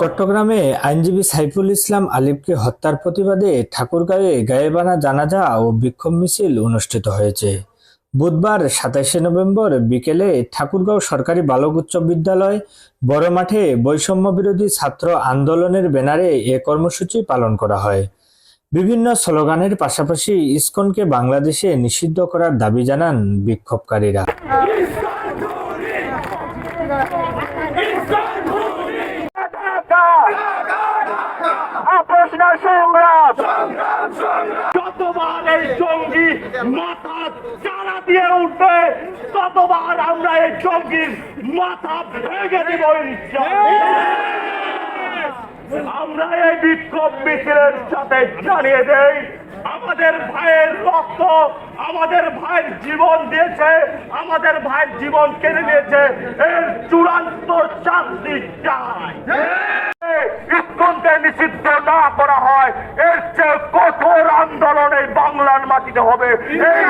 চট্টগ্রামে আইনজীবী সাইফুল ইসলাম আলিফকে হত্যার প্রতিবাদে ঠাকুরগাঁয়ে গায়েবানা জানাজা ও বিক্ষোভ মিছিল অনুষ্ঠিত হয়েছে। বুধবার সাতাশে নভেম্বর বিকেলে ঠাকুরগাঁও সরকারি বালক উচ্চ বিদ্যালয় বড় মাঠে বৈষম্য বিরোধী ছাত্র আন্দোলনের ব্যানারে এ কর্মসূচি পালন করা হয়। বিভিন্ন স্লোগানের পাশাপাশি ইসকনকে বাংলাদেশে নিষিদ্ধ করার দাবি জানান বিক্ষোভকারীরা। উঠবে, ততবার আমরা এই জঙ্গির মাথা ভেঙে দিব আমরা এই বিক্ষোভ মিছিলের সাথে জানিয়ে দেই, আমাদের ভাইয়ের রক্ত, আমাদের ভাইয়ের জীবন দিয়েছে, আমাদের ভাইয়ের জীবন কেড়ে নিয়েছে, এর চূড়ান্ত শাস্তি চাই। নিষিদ্ধ না করা হয়, এর চেয়ে কঠোর আন্দোলন এই বাংলার মাটিতে হবে। এই